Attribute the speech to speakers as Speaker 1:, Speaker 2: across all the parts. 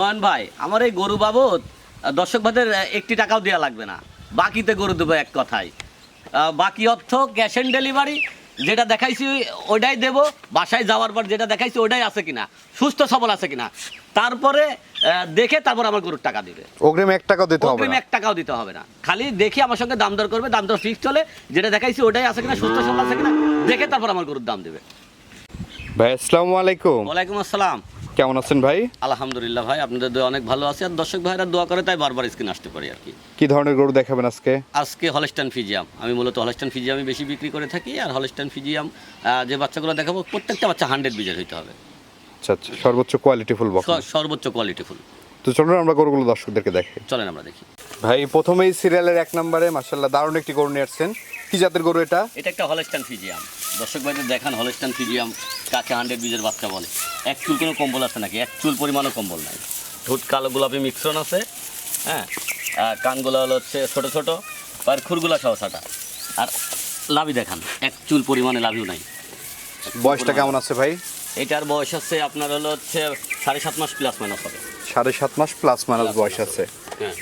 Speaker 1: নয়ন ভাই আমার এই গরু বাবদ দর্শক ভাইদের একটি টাকাও দেওয়া লাগবে না। বাকিতে গরু দেবো এক কথায়। আহ, বাকি অর্থ ক্যাশ অন ডেলিভারি যেটা দেখাইছি ওইটাই দেব। বাসায় যাওয়ার পর যেটা দেখাইছি ওইটাই আছে কিনা সুস্থ সবল আছে কিনা। তারপরে দেখে তারপর আমার গরুর টাকা দিবে।
Speaker 2: অগ্রিম এক টাকাও দিতে হবে
Speaker 1: অগ্রিম এক টাকাও দিতে হবে না। খালি দেখে আমার সঙ্গে দাম দর করবে দাম দর ফিক্স চলে যেটা দেখাইছি ওটাই আছে কিনা সুস্থ সবল আছে কিনা দেখে তারপর আমার গরুর দাম দেবে।
Speaker 2: ভাই আসসালামু আলাইকুম।
Speaker 1: ওয়ালাইকুম আসসালাম।
Speaker 2: কেমন আছেন ভাই?
Speaker 1: আলহামদুলিল্লাহ ভাই আপনাদের দোয়া অনেক ভালো আছে। আর দর্শক ভাইরা দোয়া করে তাই বারবার স্ক্রিন আসতে পারি আর কি।
Speaker 2: কি ধরনের গরু দেখাবেন আজকে?
Speaker 1: আজকে হলস্টান ফিজিয়াম আমি মূলত হলস্টান ফিজিয়ামই বেশি বিক্রি করে থাকি আর হলস্টান ফিজিয়াম যে বাচ্চাগুলো দেখাবো প্রত্যেকটা বাচ্চা হান্ড্রেড বিজয় হইতে হবে।
Speaker 2: আচ্ছা আচ্ছা সর্বোচ্চ কোয়ালিটি ফুল বক
Speaker 1: সর্বোচ্চ কোয়ালিটি ফুল
Speaker 2: তো চলুন আমরা গরুগুলো দর্শকদেরকে দেখাই
Speaker 1: চলেন আমরা দেখি।
Speaker 2: ভাই প্রথমেই সিরিয়ালের এক নম্বরে মাসাল্লাহ দারুণ একটি গরু নিয়ে আসছেন। কি জাতের গরু এটা?
Speaker 1: এটা একটা হলস্টান ফিজিয়াম দর্শক ভাইদের দেখান হলস্টান ফিজিয়াম কাকে হান্ড্রেড বিজের বাচ্চা বলে। এক চুল কোনো কম্বল আছে নাকি? এক চুল পরিমাণও কম্বল নাই। ঠোঁট কালো গোলাপি মিশ্রণ আছে হ্যাঁ? আর কানগুলো হলো হচ্ছে ছোটো ছোটো আর খুরগুলা সহ সাটা আর লাভি দেখান এক চুল পরিমাণে লাভিও নাই।
Speaker 2: বয়সটা কেমন আছে ভাই?
Speaker 1: এটার বয়স আছে আপনার হলো হচ্ছে সাড়ে সাত মাস প্লাস মাইনাস হবে।
Speaker 2: সাড়ে সাত মাস প্লাস মাইনাস বয়স আছে।
Speaker 1: হ্যাঁ।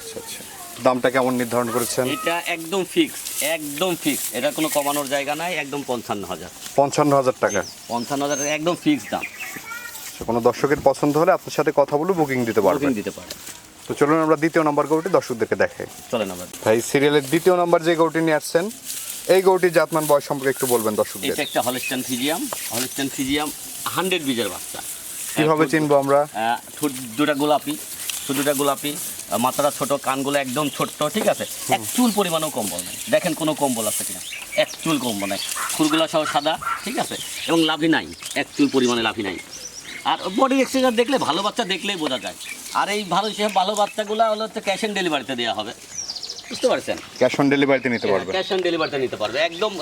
Speaker 2: আচ্ছা আচ্ছা। দামটা কেমন নির্ধারণ করেছেন?
Speaker 1: এটা একদম ফিক্স একদম ফিক্স এটা কোনো কমানোর জায়গা নাই একদম পঞ্চান্ন হাজার।
Speaker 2: পঞ্চান্ন হাজার টাকা।
Speaker 1: পঞ্চান্ন হাজার টাকা একদম ফিক্স দাম।
Speaker 2: আচ্ছা, কোনো দর্শকের পছন্দ হলে আপনার সাথে কথা বলে বুকিং দিতে পারবেন
Speaker 1: বুকিং দিতে পারে।
Speaker 2: তো চলুন আমরা দ্বিতীয় নম্বর গরুটি দর্শকদেরকে দেখাই।
Speaker 1: চলেন আমরা।
Speaker 2: ভাই সিরিয়ালের দ্বিতীয় নম্বর যে গরুটি নিয়ে আসছেন এই গরুটির জাতমান বয়স সম্পর্কে একটু বলবেন দর্শকদের।
Speaker 1: এটা একটা Holstein Friesian Holstein Friesian hundred বীজের বাচ্চা।
Speaker 2: কীভাবে চিনবো আমরা?
Speaker 1: দুটা গোলাপি শুধুটা গোলাপি। মাথাটা ছোট কানগুলো একদম ছোট্ট ঠিক আছে? এক চুল পরিমাণও কম্বল নেই। দেখেন কোনো কম্বল আছে কিনা? এক চুল কম্বল নাই। ফুলগুলো সহ সাদা ঠিক আছে? এবং লাভি নাই। এক চুল পরিমাণে লাভি নাই। আর বডি এক্সচেঞ্জার দেখলে ভালো বাচ্চা দেখলেই বোঝা যায়। আর এই ভালো সে ভালো বাচ্চাগুলো হলো হচ্ছে ক্যাশ অন ডেলিভারিতে দেওয়া হবে। বুঝতে পারছেন?
Speaker 2: ক্যাশ অন ডেলিভারিতে নিতে পারবে।
Speaker 1: ক্যাশ অন ডেলিভারিতে নিতে পারবে। একদম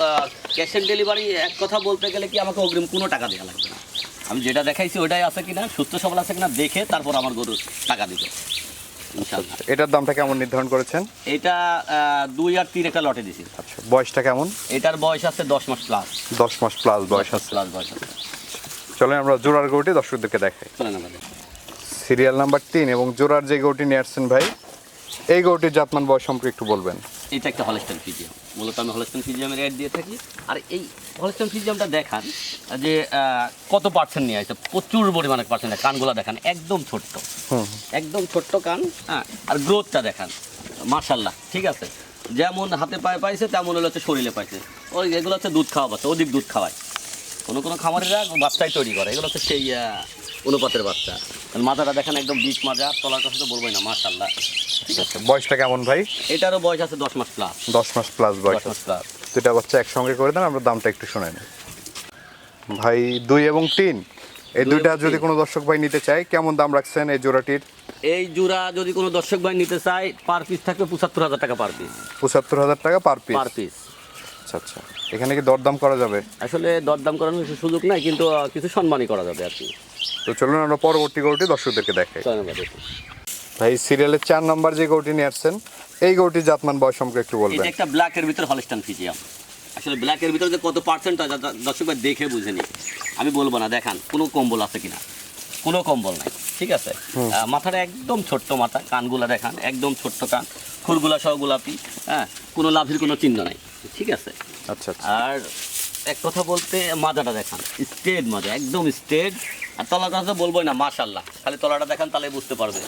Speaker 1: ক্যাশ অন ডেলিভারি এক কথা বলতে গেলে কি আমাকে অগ্রিম কোনো টাকা দেওয়া লাগবে না। আমি যেটা দেখাইছি ওটাই আছে কিনা সুস্থ সবল আছে কিনা দেখে তারপর আমার গরু টাকা দিবে। ইনশাল্লাহ
Speaker 2: এটার দামটা কেমন নির্ধারণ করেছেন?
Speaker 1: এটা দুই আর তিন একটা লটে দিছি
Speaker 2: আচ্ছা বয়সটা কেমন?
Speaker 1: এটার বয়স আছে দশ মাস প্লাস
Speaker 2: দশ মাস প্লাস বয়স আছে।
Speaker 1: প্লাস বয়স আছে।
Speaker 2: চলেন আমরা জোড়ার গরুটি দর্শকদেরকে দেখাই।
Speaker 1: চলেন আমাদের
Speaker 2: সিরিয়াল নাম্বার তিন এবং জোড়ার যে গরুটি নিয়ে আসছেন ভাই এই গরুটির জাতমান বয়স সম্পর্কে একটু বলবেন।
Speaker 1: এটা একটা হলস্টান ফিজিয়াম। মূলত আমি হলস্টান ফিজিয়ামের অ্যাড দিয়ে থাকি। আর এই হলস্টান ফিজিয়ামটা দেখান যে কত পার্সেন্ট নিয়ে আসছে প্রচুর পরিমাণে পার্সেন্ট কানগুলো দেখান একদম ছোট্ট। একদম ছোট্ট কান হ্যাঁ? আর গ্রোথটা দেখান। মার্শাল্লাহ ঠিক আছে? যেমন হাতে পায়ে পাইছে তেমন হলো হচ্ছে শরীরে পাইছে। ওই এগুলো হচ্ছে দুধ খাওয়া বাচ্চা অধিক দুধ খাওয়ায়। কোনো কোনো খামারেরা বাচ্চাই তৈরি করে। এগুলো হচ্ছে সেই অনুপাতের বাচ্চা। আর মাথাটা দেখেন একদম বিট মাজা তলার কথা তো বলবোই না মার্শাল্লাহ ঠিক আছে
Speaker 2: বয়সটা কেমন ভাই?
Speaker 1: এটারও বয়স আছে দশ মাস প্লাস
Speaker 2: দশ মাস প্লাস বয়স
Speaker 1: প্লাস
Speaker 2: দুটা বাচ্চা একসঙ্গে করে দেন আমরা দামটা একটু শুনে নিই। ভাই দুই এবং তিন? এই দুইটা যদি কোনো দর্শক ভাই নিতে চায় কেমন দাম রাখছেন এই জোড়াটির?
Speaker 1: এই জোড়া যদি কোনো দর্শক ভাই নিতে চায় পার পিস থাকবে পঁচাত্তর হাজার টাকা পার পিস
Speaker 2: পঁচাত্তর হাজার টাকা পার পিস
Speaker 1: পার পিস
Speaker 2: আচ্ছা আচ্ছা। এখানে কি দরদাম করা যাবে?
Speaker 1: আসলে দরদাম করানোর সুযোগ নাই কিন্তু কিছু সম্মানই করা যাবে আর কি।
Speaker 2: তো চলুন আমরা পরবর্তী গরুটি দর্শকদেরকে দেখাই। ভাই সিরিয়ালের চার নাম্বার যে গরুটি নিয়ে আসছেন এই জাতমান বয়স সম্পর্কে একটু বলবেন।
Speaker 1: এটা একটা ব্ল্যাকের ভিতর হলস্টান ফিজিয়াম আসলে ব্ল্যাকের ভিতরে যে কত পার্সেন্ট দর্শক দেখে বুঝে নি আমি বলব না দেখান কোনো কম্বল আছে কিনা? কোনো কম্বল নাই ঠিক আছে? মাথাটা একদম ছোট্ট মাথা কানগুলা দেখান একদম ছোট্ট কান ফুলগুলা সহ গোলাপি হ্যাঁ? কোনো লাভের কোনো চিহ্ন নাই। ঠিক আছে?
Speaker 2: আচ্ছা আচ্ছা।
Speaker 1: আর এক কথা বলতে মাজাটা দেখান। স্টেড মাজা একদম স্টেড আর তলাটা তো বলবোই না মাশাল্লাহ খালি তলাটা দেখান তাহলে বুঝতে পারবে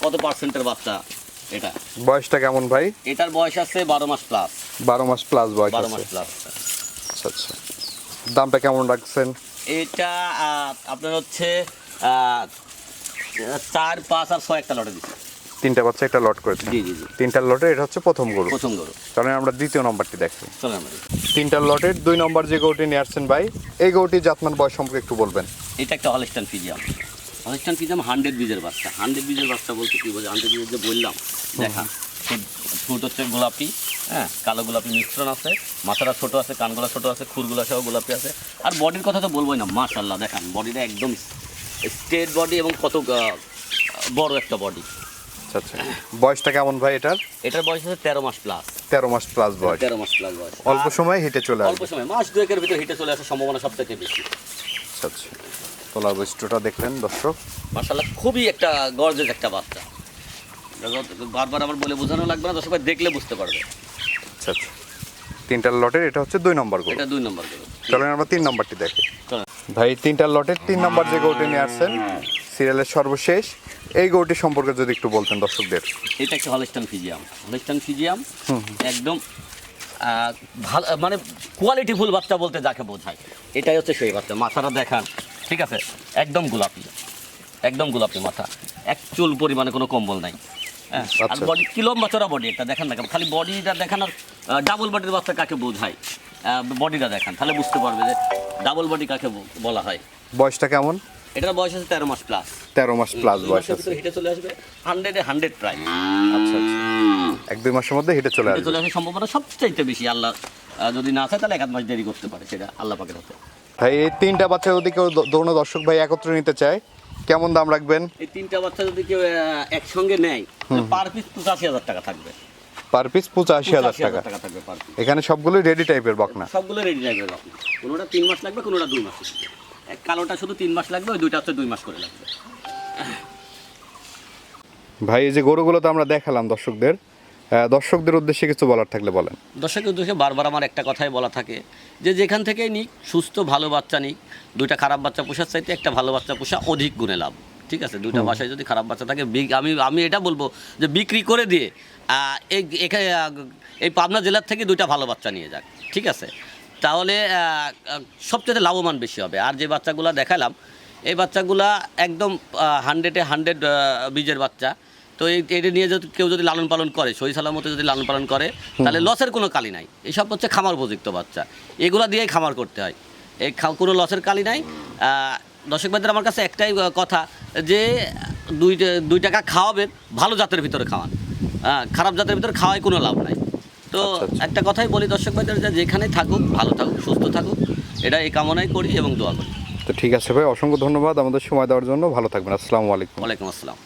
Speaker 1: কত পার্সেন্টের বাচ্চা এটা।
Speaker 2: বয়সটা কেমন ভাই?
Speaker 1: এটার বয়স আছে বারো মাস প্লাস
Speaker 2: বারো মাস প্লাস বয়স
Speaker 1: বারো মাস প্লাস
Speaker 2: আচ্ছা আচ্ছা। দামটা কেমন রাখছেন?
Speaker 1: এটা আপনার হচ্ছে আহ, চার পাঁচ আর ছয় একটা লটে দিচ্ছে।
Speaker 2: তিনটা বাচ্চা একটা লট করেছে।
Speaker 1: জি জি জি।
Speaker 2: তিনটার লটে এটা হচ্ছে প্রথম গরু।
Speaker 1: প্রথম গরু।
Speaker 2: চলেন আমরা দ্বিতীয় নম্বরটি দেখি। তিনটার লটের দুই নম্বর যে গরুটি নিয়ে আসছেন ভাই এই গরুটির জাতমান বয়স সম্পর্কে একটু বলবেন।
Speaker 1: এটা একটা Holstein Friesian Holstein Friesian hundred বীজের বাচ্চা। হান্ড্রেড বীজের বাচ্চা বলতে কি বলছে হান্ড্রেড বীজের যে বললাম দেখা। ফুট হচ্ছে গোলাপি হ্যাঁ? কালো গোলাপি মিশ্রণ আছে। মাথাটা ছোট আছে কানগুলা ছোট আছে খুরগুলা সহ গোলাপি আছে। আর বডির কথা তো বলবোই না মাশাল্লাহ দেখান। বডিটা একদম স্ট্রেট বডি এবং কত বড় একটা বডি
Speaker 2: আচ্ছা আচ্ছা। বয়সটা কেমন ভাই এটার?
Speaker 1: এটার বয়স আছে তেরো মাস প্লাস
Speaker 2: তেরো মাস প্লাস বয়স।
Speaker 1: তেরো মাস প্লাস বয়স।
Speaker 2: অল্প সময় হেঁটে চলে
Speaker 1: অল্প সময় মাস দুয়েকের ভিতরে হিটে চলে আসার সম্ভাবনা সব থেকে বেশি।
Speaker 2: আচ্ছা আচ্ছা। তোলার বৈশিষ্ট্যটা দেখলেন দর্শক।
Speaker 1: মার্শাল্লাহ খুবই একটা গর্জেস একটা বাচ্চা। বারবার আমার বলে বোঝানো লাগবে না দর্শক দেখলে বুঝতে পারবে।
Speaker 2: আচ্ছা আচ্ছা। তিনটা লটের এটা হচ্ছে দুই নম্বর গরু।
Speaker 1: এটা দুই নম্বর গরু।
Speaker 2: চলেন আমরা তিন নম্বরটি দেখি। ভাই তিনটা লটের তিন নম্বর যে গরুটি নিয়ে আসছেন সিরিয়ালের সর্বশেষ। এই গরুটি সম্পর্কে যদি একটু বলতেন দর্শকদের।
Speaker 1: এটা একটা হলস্টান ফিজিয়াম হলস্টান ফিজিয়াম একদম ভালো মানে কোয়ালিটি ফুল বাচ্চা বলতে যাকে বোঝায়। এটাই হচ্ছে সেই বাচ্চা। মাথাটা দেখান ঠিক আছে? একদম গোলাপি। একদম গোলাপি মাথা। এক চুল পরিমাণে কোনো কম্বল নাই। হ্যাঁ আর
Speaker 2: আচ্ছা।
Speaker 1: বডি কি লম্বা চড়া বডি এটা দেখেন না খালি বডিটা দেখান আর ডাবল বডির বাচ্চা কাকে বোঝায়? বডিটা দেখান তাহলে বুঝতে পারবে যে ডাবল বডি কাকে বলা হয়।
Speaker 2: বয়সটা কেমন?
Speaker 1: এটার বয়স আছে তেরো মাস প্লাস
Speaker 2: তেরো মাস প্লাস বয়স আছে।
Speaker 1: হেঁটে চলে আসবে হান্ড্রেডে হান্ড্রেড প্রায়।
Speaker 2: আচ্ছা আচ্ছা। এক দুই মাসের মধ্যে হেঁটে চলে আসবে
Speaker 1: চলে আসার সম্ভাবনা সবচাইতে বেশি। আল্লাহ যদি না চায় তাহলে এক মাস দেরি করতে পারে সেটা আল্লাহ পাকের হাতে।
Speaker 2: ভাই এই তিনটা বাচ্চা যদি কেউ দর্শক ভাই একত্রে নিতে চায় কেমন দাম রাখবেন?
Speaker 1: এই তিনটা বাচ্চা যদি কেউ একসঙ্গে নেয় পার পিস পঁচাশি হাজার টাকা থাকবে।
Speaker 2: পার পিস পঁচাশি হাজার টাকা। এখানে সবগুলোই রেডি টাইপের বকনা।
Speaker 1: সবগুলো রেডি টাইপের আপনি কোনোটা তিন মাস লাগবে কোনোটা দুই মাস লাগবে। কালোটা শুধু তিন মাস লাগবে ওই দুইটা হচ্ছে দুই মাস করে লাগবে।
Speaker 2: ভাই এই যে গরুগুলো তো আমরা দেখালাম দর্শকদের দর্শকদের উদ্দেশ্যে কিছু বলার থাকলে বলেন।
Speaker 1: দর্শকের উদ্দেশ্যে বারবার আমার একটা কথাই বলা থাকে যে যেখান থেকেই নিক সুস্থ ভালো বাচ্চা নিক দুইটা খারাপ বাচ্চা পোষার চাইতে একটা ভালো বাচ্চা পোষা অধিক গুণে লাভ। ঠিক আছে? দুইটা বাসায় যদি খারাপ বাচ্চা থাকে আমি আমি এটা বলব যে বিক্রি করে দিয়ে আহ, এই এই পাবনা জেলার থেকে দুইটা ভালো বাচ্চা নিয়ে যাক। ঠিক আছে? তাহলে সবচেয়ে লাভবান বেশি হবে। আর যে বাচ্চাগুলো দেখালাম এই বাচ্চাগুলা একদম হান্ড্রেডে হান্ড্রেড বীজের বাচ্চা। তো এই এটা নিয়ে যদি কেউ যদি লালন পালন করে সহি সালামতে যদি লালন পালন করে তাহলে লসের কোনো কালি নাই। এইসব হচ্ছে খামার উপযুক্ত বাচ্চা। এগুলো দিয়েই খামার করতে হয়। এই খা- কোনো লসের কালি নাই। আহ, দর্শক ভাইদের আমার কাছে একটাই কথা যে দুই দুই টাকা খাওয়াবেন ভালো জাতের ভিতরে খাওয়ান। খারাপ জাতের ভিতরে খাওয়ায় কোনো লাভ নাই। তো
Speaker 2: আচ্ছা, আচ্ছা।
Speaker 1: একটা কথাই বলি দর্শক ভাইদের যে যেখানে থাকুক ভালো থাকুক সুস্থ থাকুক এটা এই কামনাই করি এবং দোয়া করি।
Speaker 2: তো ঠিক আছে ভাই অসংখ্য ধন্যবাদ আমাদের সময় দেওয়ার জন্য। ভালো থাকবেন আসসালামু আলাইকুম।
Speaker 1: ওয়ালাইকুম আসসালাম।